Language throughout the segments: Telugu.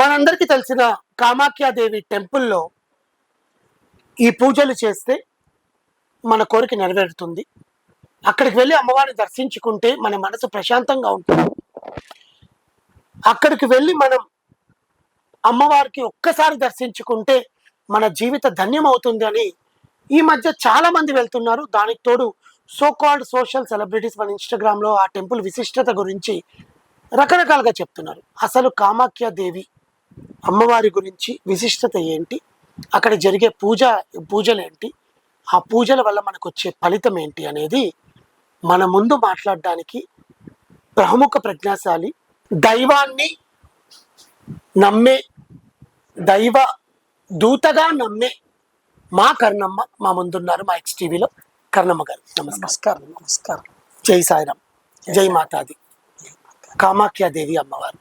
మనందరికీ తెలిసిన కామాఖ్యాదేవి టెంపుల్లో ఈ పూజలు చేస్తే మన కోరిక నెరవేరుతుంది. అక్కడికి వెళ్ళి అమ్మవారిని దర్శించుకుంటే మన మనసు ప్రశాంతంగా ఉంటుంది. అక్కడికి వెళ్ళి మనం అమ్మవారికి ఒక్కసారి దర్శించుకుంటే మన జీవిత ధన్యం అవుతుంది అని ఈ మధ్య చాలా మంది వెళ్తున్నారు. దానికి తోడు సో కాల్డ్ సోషల్ సెలబ్రిటీస్ మన ఇన్స్టాగ్రామ్లో ఆ టెంపుల్ విశిష్టత గురించి రకరకాలుగా చెప్తున్నారు. అసలు కామాఖ్య దేవి అమ్మవారి గురించి విశిష్టత ఏంటి? అక్కడ జరిగే పూజ పూజలు ఏంటి ఆ పూజల వల్ల మనకు వచ్చే ఫలితం ఏంటి అనేది మన ముందు మాట్లాడడానికి ప్రముఖ ప్రజ్ఞాశాలి దైవాన్ని నమ్మే దైవ దూతగా నమ్మే మా కర్ణమ్మ మా ముందున్నారు మా ఎక్స్ టీవీలో కర్ణమ్మ గారు నమస్కారం. నమస్కారం నమస్కారం. జై సాయిరామ్. జై మాతాది. కామాఖ్యాదేవి అమ్మవారు.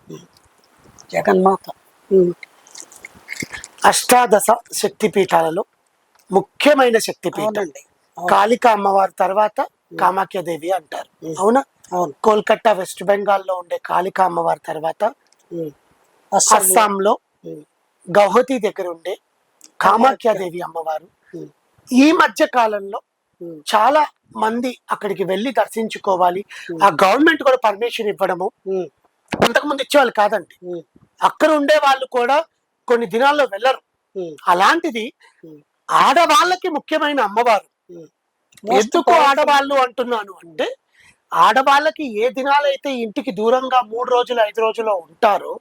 జగన్మాత. అష్టాదశ శక్తి పీఠాలలో ముఖ్యమైన శక్తి పీఠం అవునండి అవును, కాళిక అమ్మవారి తర్వాత కామాఖ్యదేవి అంటారు. అవునా అవును కోల్కతా వెస్ట్ బెంగాల్లో ఉండే కాళిక అమ్మవారి తర్వాత. అస్సాంలో. గౌహతి దగ్గర ఉండే కామాఖ్యాదేవి అమ్మవారు. ఈ మధ్య కాలంలో. చాలా మంది అక్కడికి వెళ్ళి దర్శించుకోవాలి ఆ గవర్నమెంట్ కూడా పర్మిషన్ ఇవ్వడము. అంతకుముందు ఇచ్చేవాళ్ళు కాదండి. అక్కడ ఉండే వాళ్ళు కూడా కొన్ని దినాల్లో వెళ్ళరు. అలాంటిది. ఆడవాళ్ళకి ముఖ్యమైన అమ్మవారు ఎందుకు ఆడవాళ్ళు అంటున్నాను అంటే ఆడవాళ్ళకి ఏ దినాలైతే ఇంటికి దూరంగా మూడు రోజులు ఐదు రోజులు ఉంటారో.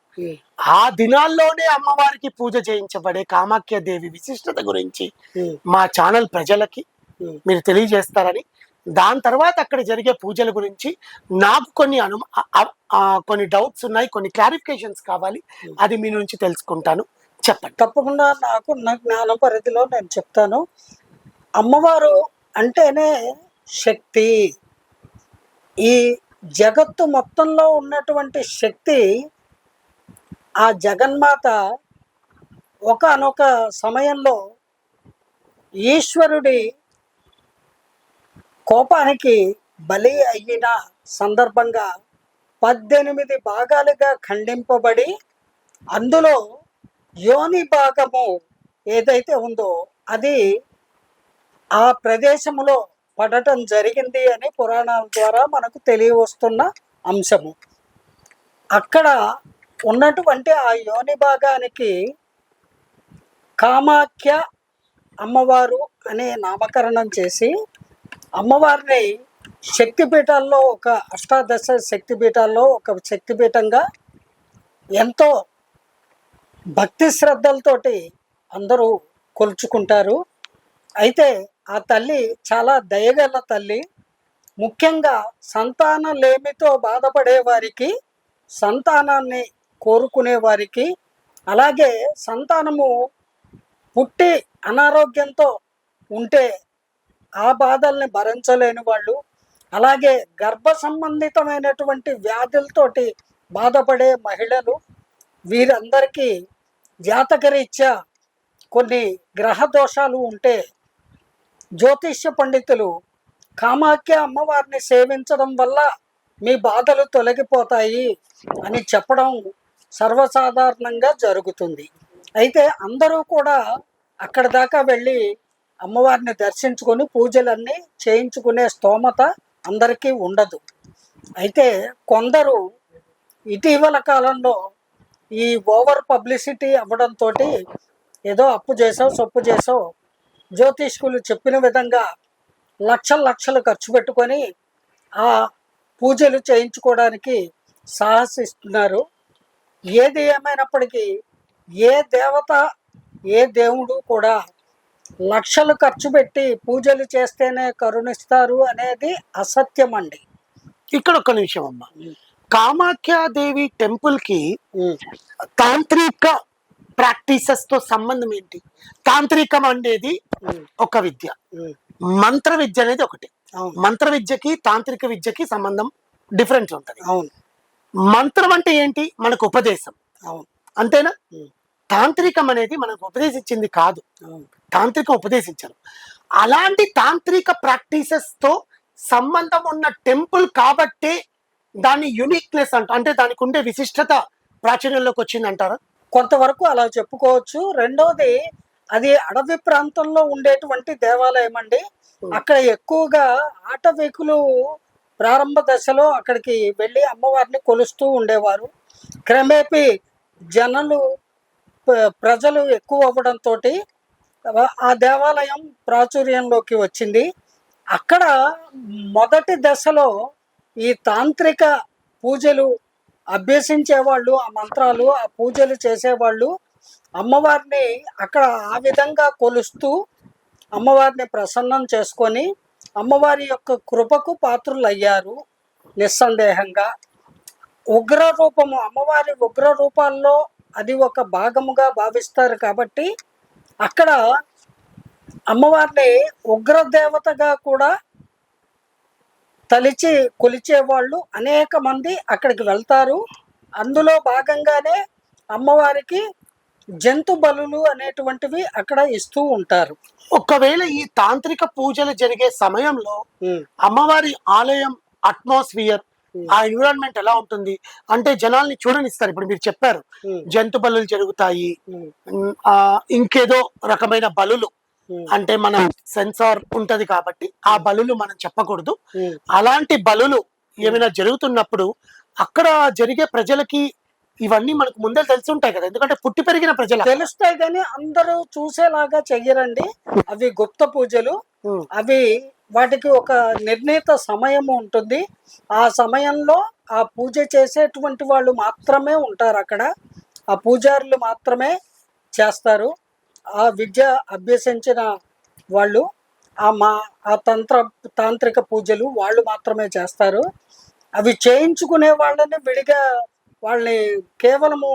ఆ దినాల్లోనే అమ్మవారికి పూజ చేయించబడే కామాఖ్య దేవి విశిష్టత గురించి. మా ఛానల్ ప్రజలకి. మీరు తెలియజేస్తారని దాని తర్వాత అక్కడ జరిగే పూజల గురించి నాకు కొన్ని అను కొన్ని డౌట్స్ ఉన్నాయి కొన్ని క్లారిఫికేషన్స్ కావాలి. ఉం. అది మీ నుంచి తెలుసుకుంటాను. చెప్పండి. తప్పకుండా నాకు నా జ్ఞాన పరిధిలో నేను చెప్తాను. అమ్మవారు అంటేనే శక్తి. ఈ జగత్తు మొత్తంలో ఉన్నటువంటి శక్తి ఆ జగన్మాత ఒకనొక సమయంలో ఈశ్వరుడి కోపానికి బలి అయిన సందర్భంగా పద్దెనిమిది భాగాలుగా ఖండింపబడి అందులో యోని భాగము ఏదైతే ఉందో అది ఆ ప్రదేశంలో పడటం జరిగింది అని పురాణాల ద్వారా మనకు తెలియవస్తున్న అంశము. అక్కడ ఉన్నటువంటి ఆ యోని భాగానికి కామాఖ్య అమ్మవారు అనే నామకరణం చేసి అమ్మవారిని శక్తిపీఠాల్లో ఒక అష్టాదశ శక్తిపీఠాల్లో ఒక శక్తిపీఠంగా ఎంతో భక్తి శ్రద్ధలతోటి అందరూ కొలుచుకుంటారు. అయితే ఆ తల్లి చాలా దయగల తల్లి. ముఖ్యంగా సంతానం లేమితో బాధపడే వారికి సంతానాన్ని కోరుకునే వారికి అలాగే సంతానము పుట్టి అనారోగ్యంతో ఉంటే ఆ బాధల్ని భరించలేని వాళ్ళు అలాగే గర్భ సంబంధితమైనటువంటి వ్యాధులతోటి బాధపడే మహిళలు వీరందరికీ జాతకరీత్యా కొన్ని గ్రహ దోషాలు ఉంటే జ్యోతిష్య పండితులు కామాఖ్య అమ్మవారిని సేవించడం వల్ల మీ బాధలు తొలగిపోతాయి అని చెప్పడం సర్వసాధారణంగా జరుగుతుంది. అయితే అందరూ కూడా అక్కడ దాకా వెళ్ళి అమ్మవారిని దర్శించుకొని పూజలన్నీ చేయించుకునే స్తోమత అందరికీ ఉండదు. అయితే కొందరు ఇటీవల కాలంలో ఈ ఓవర్ పబ్లిసిటీ అవ్వడంతో ఏదో అప్పు చేసావు సొప్పు చేసావు జ్యోతిష్కులు చెప్పిన విధంగా లక్షల లక్షలు ఖర్చు పెట్టుకొని ఆ పూజలు చేయించుకోవడానికి సాహసిస్తున్నారు. ఏది ఏమైనప్పటికీ ఏ దేవత ఏ దేవుడు కూడా లక్షలు ఖర్చు పెట్టి పూజలు చేస్తేనే కరుణిస్తారు అనేది అసత్యం అండి ఇక్కడ ఒక నిమిషం అమ్మ. కామాఖ్యాదేవి టెంపుల్కి తాంత్రిక ప్రాక్టీసెస్తో సంబంధం ఏంటి? తాంత్రికం అనేది ఒక విద్య. మంత్ర విద్య అనేది ఒకటి. అవును. మంత్ర విద్యకి తాంత్రిక విద్యకి సంబంధం డిఫరెంట్ ఉంటది. అవును. మంత్రం అంటే ఏంటి? మనకు ఉపదేశం. అవును. అంతేనా. తాంత్రికం అనేది మనకు ఉపదేశించింది కాదు. తాంత్రికం ఉపదేశించారు. అలాంటి తాంత్రిక ప్రాక్టీసెస్తో సంబంధం ఉన్న టెంపుల్ కాబట్టే దాని యునిక్నెస్ అంట అంటే దానికి ఉండే విశిష్టత ప్రాచుర్యంలోకి వచ్చింది అంటారా కొంతవరకు అలా చెప్పుకోవచ్చు. రెండోది అది అడవి ప్రాంతంలో ఉండేటువంటి దేవాలయం అండి అక్కడ ఎక్కువగా ఆటవికులు ప్రారంభ దశలో అక్కడికి వెళ్ళి అమ్మవారిని కొలుస్తూ ఉండేవారు. క్రమేపీ జనులు ప్రజలు ఎక్కువ అవ్వడంతో ఆ దేవాలయం ప్రాచుర్యంలోకి వచ్చింది. అక్కడ మొదటి దశలో ఈ తాంత్రిక పూజలు అభ్యసించేవాళ్ళు ఆ మంత్రాలు ఆ పూజలు చేసేవాళ్ళు అమ్మవారిని అక్కడ ఆ విధంగా కొలుస్తూ అమ్మవారిని ప్రసన్నం చేసుకొని అమ్మవారి యొక్క కృపకు పాత్రులు అయ్యారు నిస్సందేహంగా. ఉగ్ర రూపము అమ్మవారి ఉగ్ర రూపాల్లో అది ఒక భాగముగా భావిస్తారు కాబట్టి అక్కడ అమ్మవారిని ఉగ్ర దేవతగా కూడా తలిచి కొలిచే వాళ్ళు అనేక మంది అక్కడికి వెళ్తారు. అందులో భాగంగానే అమ్మవారికి జంతు బలులు అనేటువంటివి అక్కడ ఇస్తూ ఉంటారు. ఒకవేళ ఈ తాంత్రిక పూజలు జరిగే సమయంలో అమ్మవారి ఆలయం అట్మాస్ఫియర్ ఆ ఎన్విరాన్మెంట్ ఎలా ఉంటుంది? అంటే జనాల్ని చూడనిస్తారు. ఇప్పుడు మీరు చెప్పారు. జంతు బలులు జరుగుతాయి. ఆ ఇంకేదో రకమైన బలులు. అంటే మన సెన్సార్ ఉంటది కాబట్టి ఆ బలులు మనం చెప్పకూడదు. అలాంటి బలులు ఏమైనా జరుగుతున్నప్పుడు అక్కడ జరిగే ప్రజలకి ఇవన్నీ మనకు ముందే తెలిసి ఉంటాయి కదా. ఎందుకంటే పుట్టి పెరిగిన ప్రజల తెలుస్తాయి కానీ అందరూ చూసేలాగా చెయ్యరండి. అవి గుప్త పూజలు. అవి వాటికి ఒక నిర్ణీత సమయం ఉంటుంది. ఆ సమయంలో ఆ పూజ చేసేటువంటి వాళ్ళు మాత్రమే ఉంటారు అక్కడ. ఆ పూజారులు మాత్రమే చేస్తారు. ఆ విద్య అభ్యసించిన వాళ్ళు ఆ మా ఆ తంత్ర తాంత్రిక పూజలు వాళ్ళు మాత్రమే చేస్తారు. అవి చేయించుకునే వాళ్ళని విడిగా వాళ్ళని కేవలము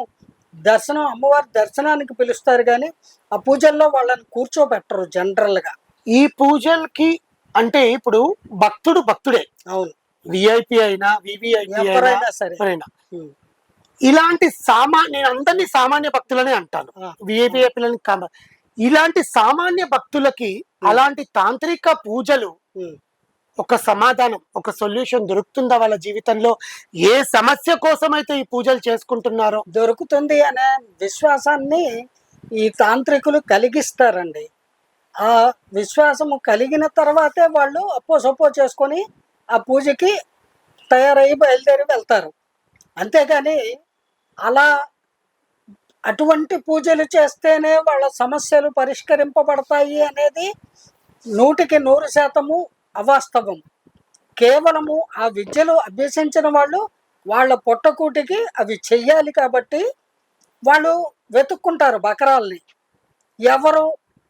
దర్శనం అమ్మవారి దర్శనానికి పిలుస్తారు కానీ ఆ పూజల్లో వాళ్ళని కూర్చోబెట్టరు జనరల్గా. ఈ పూజలకి అంటే ఇప్పుడు భక్తుడు భక్తుడే. అవును. విఐపి అయినా వివిఐపి అయినా ఎవరైనా. ఇలాంటి సామా నేను అందరినీ సామాన్య భక్తులనే అంటాను. విఐపి పిల్లలని ఇలాంటి సామాన్య భక్తులకి అలాంటి తాంత్రిక పూజలు. ఒక సమాధానం ఒక సొల్యూషన్ దొరుకుతుందా వాళ్ళ జీవితంలో? ఏ సమస్య కోసం అయితే ఈ పూజలు చేసుకుంటున్నారో? దొరుకుతుంది అనే విశ్వాసాన్ని ఈ తాంత్రికులు కలిగిస్తారండి. ఆ విశ్వాసము కలిగిన తర్వాతే వాళ్ళు అప్పో సప్పో చేసుకొని ఆ పూజకి తయారయ్యి బయలుదేరి వెళ్తారు. అంతేగాని అలా అటువంటి పూజలు చేస్తేనే వాళ్ళ సమస్యలు పరిష్కరింపబడతాయి అనేది నూటికి నూరు శాతము అవాస్తవం. కేవలము ఆ విద్యలు అభ్యసించిన వాళ్ళు వాళ్ళ పొట్టకూటికి అవి చెయ్యాలి కాబట్టి వాళ్ళు వెతుక్కుంటారు బకరాల్ని. ఎవరు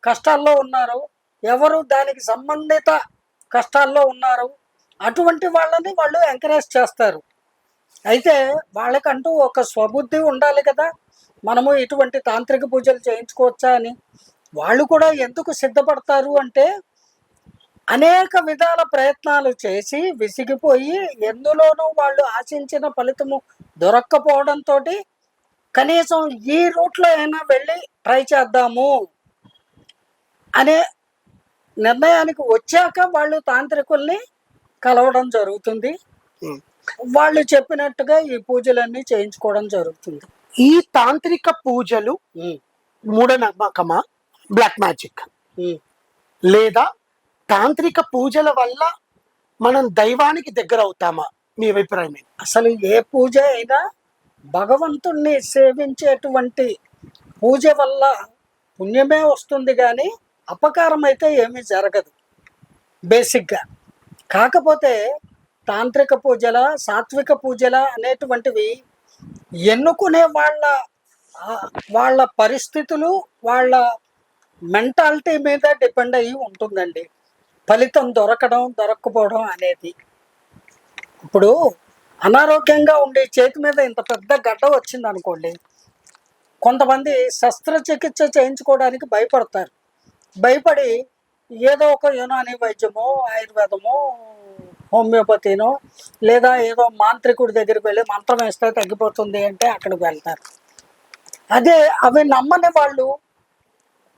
కష్టాల్లో ఉన్నారు. ఎవరు దానికి సంబంధిత కష్టాల్లో ఉన్నారు. అటువంటి వాళ్ళని వాళ్ళు ఎంకరేజ్ చేస్తారు. అయితే వాళ్ళకంటూ ఒక స్వబుద్ధి ఉండాలి కదా. మనము ఇటువంటి తాంత్రిక పూజలు చేయించుకోవచ్చా అని. వాళ్ళు కూడా ఎందుకు సిద్ధపడతారు అంటే అనేక విధాల ప్రయత్నాలు చేసి విసిగిపోయి ఎందులోనూ వాళ్ళు ఆశించిన ఫలితము దొరక్కపోవడంతో కనీసం ఈ రూట్లో అయినా వెళ్ళి ట్రై చేద్దాము. అనే నిర్ణయానికి వచ్చాక వాళ్ళు తాంత్రికుల్ని కలవడం జరుగుతుంది. వాళ్ళు చెప్పినట్టుగా ఈ పూజలన్నీ చేయించుకోవడం జరుగుతుంది ఈ తాంత్రిక పూజలు మూఢనమ్మకమా బ్లాక్ మ్యాజిక్. లేదా తాంత్రిక పూజల వల్ల మనం దైవానికి దగ్గర అవుతామా మీ అభిప్రాయం? అసలు ఏ పూజ అయినా భగవంతుణ్ణి సేవించేటువంటి పూజ వల్ల పుణ్యమే వస్తుంది కానీ అపకారం అయితే ఏమీ జరగదు. బేసిక్గా. కాకపోతే తాంత్రిక పూజల సాత్విక పూజల అనేటువంటివి ఎన్నుకునే వాళ్ళ వాళ్ళ పరిస్థితులు వాళ్ళ మెంటాలిటీ మీద డిపెండ్ అయ్యి ఉంటుందండి. ఫలితం దొరకడం దొరక్కపోవడం అనేది. ఇప్పుడు అనారోగ్యంగా ఉండే చేతి మీద ఇంత పెద్ద గడ్డ వచ్చింది అనుకోండి కొంతమంది శస్త్రచికిత్స చేయించుకోవడానికి భయపడతారు. భయపడి ఏదో ఒక యునాని వైద్యమో ఆయుర్వేదమో హోమియోపతినో లేదా ఏదో మాంత్రికుడి దగ్గరికి వెళ్ళి మంత్రం వేస్తే తగ్గిపోతుంది అంటే అక్కడికి వెళ్తారు. అదే అవి నమ్మని వాళ్ళు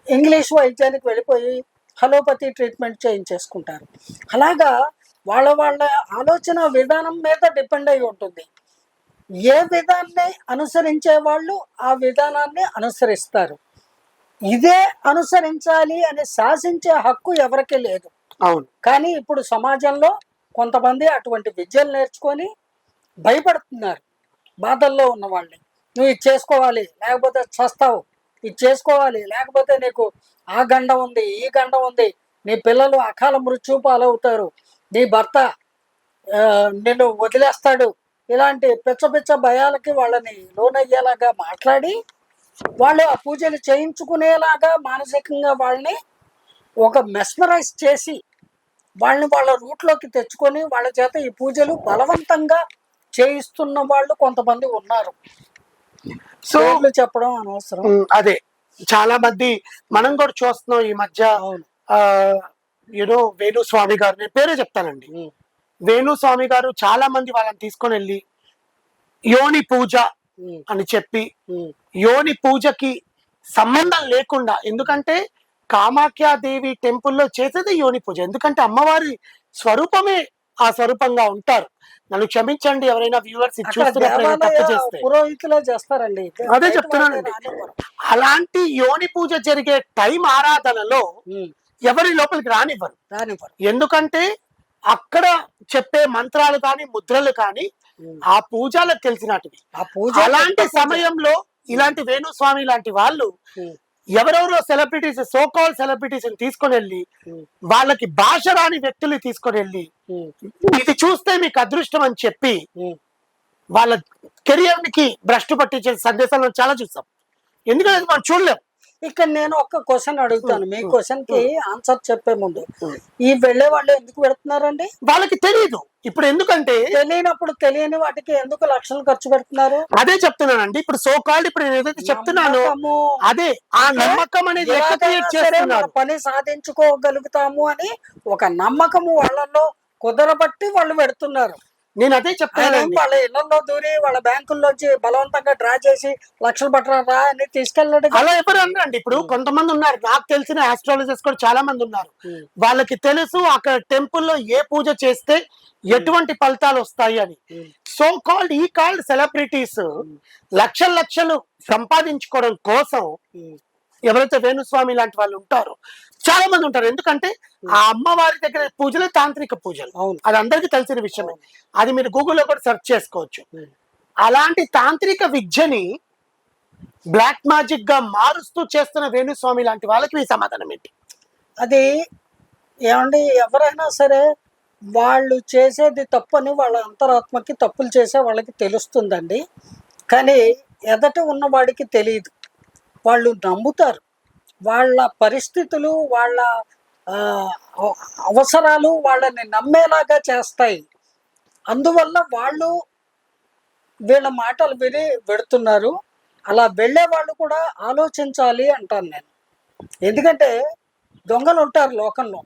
ఇంగ్లీష్ వైద్యానికి వెళ్ళిపోయి హలోపతి ట్రీట్మెంట్ చేయించేసుకుంటారు. అలాగా వాళ్ళ వాళ్ళ ఆలోచన విధానం మీద డిపెండ్ అయి ఉంటుంది. ఏ విధాన్ని అనుసరించే వాళ్ళు ఆ విధానాన్ని అనుసరిస్తారు. ఇదే అనుసరించాలి అని శాసించే హక్కు ఎవరికి లేదు. అవును. కానీ ఇప్పుడు సమాజంలో కొంతమంది అటువంటి విద్యలు నేర్చుకొని భయపడుతున్నారు. బాధల్లో ఉన్న వాళ్ళని నువ్వు ఇది చేసుకోవాలి లేకపోతే చస్తావు. ఇది చేసుకోవాలి లేకపోతే నీకు ఆ గండ ఉంది ఈ గండ ఉంది. నీ పిల్లలు అకాల మృత్యు పాలవుతారు నీ భర్త నిన్ను వదిలేస్తాడు. ఇలాంటి పిచ్చ పిచ్చ భయాలకి వాళ్ళని లోనయ్యేలాగా మాట్లాడి వాళ్ళు ఆ పూజలు చేయించుకునేలాగా మానసికంగా వాళ్ళని ఒక మెస్మరైజ్ చేసి వాళ్ళని వాళ్ళ రూట్లోకి తెచ్చుకొని వాళ్ళ చేత ఈ పూజలు బలవంతంగా చేయిస్తున్న వాళ్ళు కొంతమంది ఉన్నారు. సో చెప్పడం అనవసరం. అదే. చాలా మంది మనం కూడా చూస్తున్నాం ఈ మధ్య యూనో వేణు స్వామి గారు నేను పేరే చెప్తానండి. ఉమ్, వేణు స్వామి గారు చాలా మంది వాళ్ళని తీసుకొని వెళ్ళి యోని పూజ అని చెప్పి యోని పూజకి సంబంధం లేకుండా ఎందుకంటే కామాఖ్యాదేవి టెంపుల్లో చేసేది యోని పూజ. ఎందుకంటే అమ్మవారి స్వరూపమే ఆ స్వరూపంగా ఉంటారు. నన్ను క్షమించండి ఎవరైనా వ్యూవర్స్ పురోహితులే చేస్తారండి. అదే చెప్తున్నానండి. అలాంటి యోని పూజ జరిగే టైం ఆరాధనలో ఎవరి లోపలికి రానివ్వరు. రానివ్వరు. ఎందుకంటే అక్కడ చెప్పే మంత్రాలు కానీ ముద్రలు కానీ ఆ పూజలకు తెలిసినటివి ఆ పూజ అలాంటి సమయంలో ఇలాంటి వేణుస్వామి లాంటి వాళ్ళు ఎవరెవరో సెలబ్రిటీస్ సో కాల్ సెలబ్రిటీస్ తీసుకొని వెళ్ళి వాళ్ళకి భాష రాని వ్యక్తులు తీసుకొని వెళ్ళి ఇది చూస్తే మీకు అదృష్టం అని చెప్పి. వాళ్ళ కెరియర్కి భ్రష్టు పట్టించే సందేశాలను చాలా చూసాం. ఎందుకంటే మనం చూడలేం. ఇక్కడ నేను ఒక క్వశ్చన్ అడుగుతాను. మీ క్వశ్చన్కి ఆన్సర్ చెప్పే ముందు. ఈ వెళ్ళే వాళ్ళు ఎందుకు పెడుతున్నారండి? వాళ్ళకి తెలియదు ఇప్పుడు ఎందుకంటే తెలియనప్పుడు తెలియని వాటికి ఎందుకు లక్షలు ఖర్చు పెడుతున్నారు? అదే చెప్తున్నానండి. ఇప్పుడు సో కాల్డ్ ఇప్పుడు నేను ఏదైతే చెప్తున్నానో. అదే ఆ నమ్మకం అనేది పని సాధించుకోగలుగుతాము అని ఒక నమ్మకము వాళ్ళలో కుదరబట్టి వాళ్ళు పెడుతున్నారు. నేను అదే చెప్తానండి వాళ్ళ ఇళ్ళలో దూరి వాళ్ళ బ్యాంకుల్లోంచి బలవంతంగా డ్రా చేసి లక్షలు పట్టరా అని తీసుకెళ్ళాడు. అలా ఎవరు అనరండి. ఇప్పుడు కొంతమంది ఉన్నారు. నాకు తెలిసిన ఆస్ట్రాలజర్స్ కూడా చాలా మంది ఉన్నారు. వాళ్ళకి తెలుసు అక్కడ టెంపుల్లో ఏ పూజ చేస్తే ఎటువంటి ఫలితాలు వస్తాయి అని. సో కాల్డ్ ఈ కాల్డ్ సెలబ్రిటీస్ లక్షల లక్షలు సంపాదించుకోవడం కోసం ఎవరైతే వేణుస్వామి లాంటి వాళ్ళు ఉంటారో చాలా మంది ఉంటారు. ఎందుకంటే ఆ అమ్మవారి దగ్గర పూజలే తాంత్రిక పూజలు. అవును. అది అందరికీ తెలిసిన విషయమే. అది మీరు గూగుల్లో కూడా సెర్చ్ చేసుకోవచ్చు. అలాంటి తాంత్రిక విద్యని బ్లాక్ మ్యాజిక్గా మారుస్తూ చేస్తున్న వేణుస్వామి లాంటి వాళ్ళకి మీ సమాధానం ఏంటి? అది ఏమండి ఎవరైనా సరే వాళ్ళు చేసేది తప్పని వాళ్ళ అంతరాత్మకి తప్పులు చేసే వాళ్ళకి తెలుస్తుందండి. కానీ ఎదట ఉన్న వాడికి తెలియదు. వాళ్ళు నమ్ముతారు. వాళ్ళ పరిస్థితులు వాళ్ళ అవసరాలు వాళ్ళని నమ్మేలాగా చేస్తాయి. అందువల్ల వాళ్ళు వీళ్ళ మాటలు విని పెడుతున్నారు అలా వెళ్ళే వాళ్ళు కూడా ఆలోచించాలి అంటాను నేను. ఎందుకంటే దొంగలు ఉంటారు లోకంలో.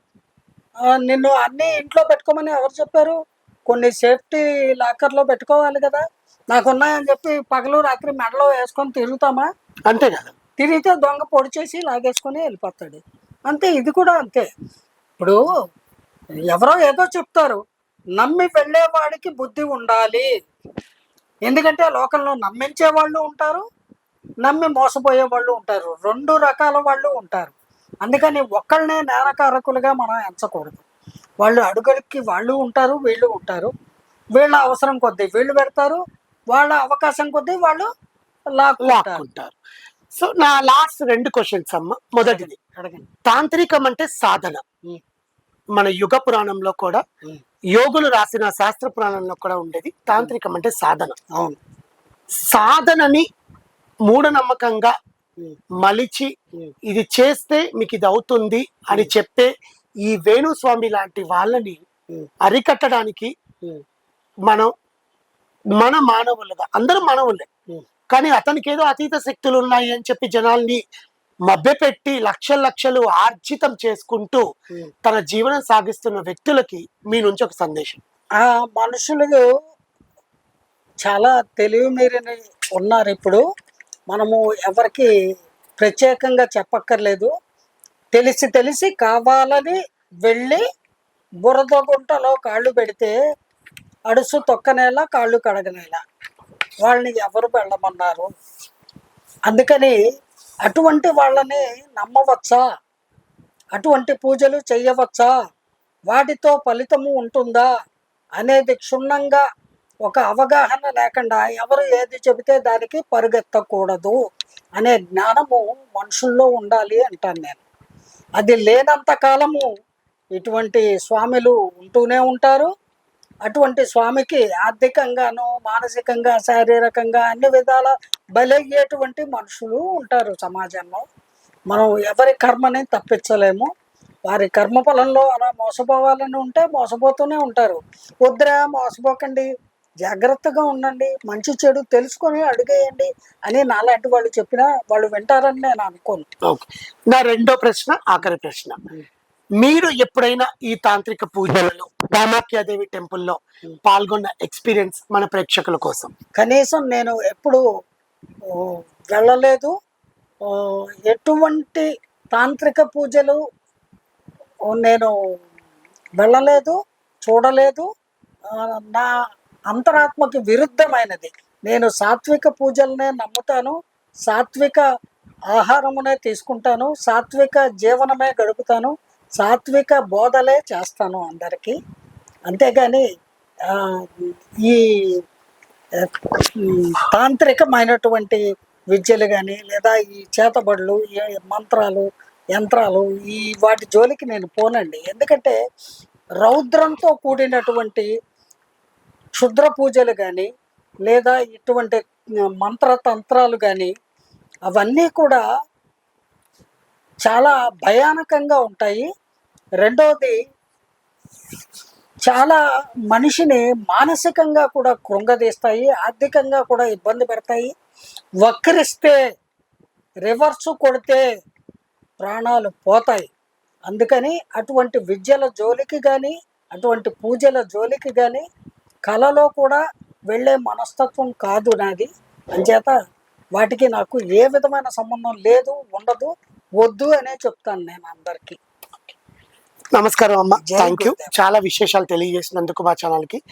నిన్ను అన్ని ఇంట్లో పెట్టుకోమని ఎవరు చెప్పారు? కొన్ని సేఫ్టీ లాకర్లో పెట్టుకోవాలి కదా. నాకున్నాయని చెప్పి పగలు రాత్రి మెడలో వేసుకొని తిరుగుతామా? అంతే కదా. తిరిగితే దొంగ పొడి చేసి లాగేసుకొని వెళ్ళిపోతాడు. అంతే ఇది కూడా అంతే. ఇప్పుడు ఎవరో ఏదో చెప్తారు నమ్మి వెళ్ళేవాడికి బుద్ధి ఉండాలి. ఎందుకంటే లోకంలో నమ్మించే వాళ్ళు ఉంటారు నమ్మి మోసపోయే వాళ్ళు ఉంటారు. రెండు రకాల వాళ్ళు ఉంటారు. అందుకని ఒక్కళ్ళనే నేరకారకులుగా మనం ఎంచకూడదు. వాళ్ళు అడుగులకి వాళ్ళు ఉంటారు వీళ్ళు ఉంటారు. వీళ్ళ అవసరం కొద్దీ వీళ్ళు పెడతారు వాళ్ళ అవకాశం కొద్దీ వాళ్ళు లాక్కుంటారు. లాక్కుంటారు. సో నా లాస్ట్ రెండు క్వశ్చన్స్ అమ్మ. మొదటిది తాంత్రికం అంటే సాధన. మన యుగ పురాణంలో కూడా యోగులు రాసిన శాస్త్ర పురాణంలో కూడా ఉండేది తాంత్రికం అంటే సాధన. అవును. సాధనని మూఢనమ్మకంగా మలిచి ఇది చేస్తే మీకు ఇది అవుతుంది అని చెప్పే ఈ వేణుస్వామి లాంటి వాళ్ళని అరికట్టడానికి మనం మన మానవులుగా అందరూ మానవులే. కానీ అతనికి ఏదో అతీత శక్తులు ఉన్నాయి అని చెప్పి జనాల్ని మభ్యపెట్టి లక్షల లక్షలు ఆర్జితం చేసుకుంటూ. తన జీవనం సాగిస్తున్న వ్యక్తులకి మీ నుంచి ఒక సందేశం. ఆ మనుషులు చాలా తెలివి మీరిన ఉన్నారు ఇప్పుడు. మనము ఎవరికి ప్రత్యేకంగా చెప్పక్కర్లేదు. తెలిసి తెలిసి కావాలని వెళ్ళి బురద గుంటలో కాళ్ళు పెడితే అడుసు తొక్కనేలా కాళ్ళు కడగనేలా. వాళ్ళని ఎవరు వెళ్ళమన్నారు? అందుకని అటువంటి వాళ్ళని నమ్మవచ్చా? అటువంటి పూజలు చేయవచ్చా వాటితో ఫలితము ఉంటుందా? అనేది క్షుణ్ణంగా ఒక అవగాహన లేకుండా ఎవరు ఏది చెబితే దానికి పరుగెత్తకూడదు అనే జ్ఞానము మనుషుల్లో ఉండాలి అంటాను నేను. అది లేనంత కాలము ఇటువంటి స్వాములు ఉంటూనే ఉంటారు అటువంటి స్వామికి ఆర్థికంగాను మానసికంగా శారీరకంగా అన్ని విధాల బలయ్యేటువంటి మనుషులు ఉంటారు సమాజంలో. మనం ఎవరి కర్మని తప్పించలేము. వారి కర్మ ఫలంలో అలా మోసపోవాలని ఉంటే మోసపోతూనే ఉంటారు. వద్దురా మోసపోకండి. జాగ్రత్తగా ఉండండి. మంచి చెడు తెలుసుకొని అడిగేయండి అని నాలాంటి వాళ్ళు చెప్పినా వాళ్ళు వింటారని నేను అనుకోను. ఓకే. నా రెండో ప్రశ్న ఆఖరి ప్రశ్న. మీరు ఎప్పుడైనా ఈ తాంత్రిక పూజలలో కామాఖ్యాదేవి టెంపుల్లో పాల్గొన్న ఎక్స్పీరియన్స్ మన ప్రేక్షకుల కోసం? కనీసం నేను ఎప్పుడు వెళ్ళలేదు. ఎటువంటి తాంత్రిక పూజలు నేను వెళ్ళలేదు చూడలేదు. నా అంతరాత్మకి విరుద్ధమైనది. నేను సాత్విక పూజలనే నమ్ముతాను సాత్విక ఆహారమునే తీసుకుంటాను సాత్విక జీవనమే గడుపుతాను. సాత్విక బోధలే చేస్తాను అందరికీ. అంతేగాని ఈ తాంత్రికమైనటువంటి విద్యలు కానీ లేదా ఈ చేతబడులు మంత్రాలు యంత్రాలు ఈ వాటి జోలికి నేను పోనండి. ఎందుకంటే రౌద్రంతో కూడినటువంటి క్షుద్ర పూజలు కానీ లేదా ఇటువంటి మంత్రతంత్రాలు కానీ అవన్నీ కూడా చాలా భయానకంగా ఉంటాయి. రెండవది చాలా మనిషిని మానసికంగా కూడా కృంగదీస్తాయి ఆర్థికంగా కూడా ఇబ్బంది పెడతాయి. వక్రిస్తే రివర్స్ కొడితే ప్రాణాలు పోతాయి. అందుకని అటువంటి విద్యల జోలికి కానీ అటువంటి పూజల జోలికి కానీ కళలో కూడా వెళ్ళే మనస్తత్వం కాదు నాది. అంచేత వాటికి నాకు ఏ విధమైన సంబంధం లేదు ఉండదు వద్దు అనే చెప్తాను నేను అందరికీ. నమస్కారం అమ్మ. Thank you. చాలా విశేషాలు తెలియజేసినందుకు మా ఛానల్కి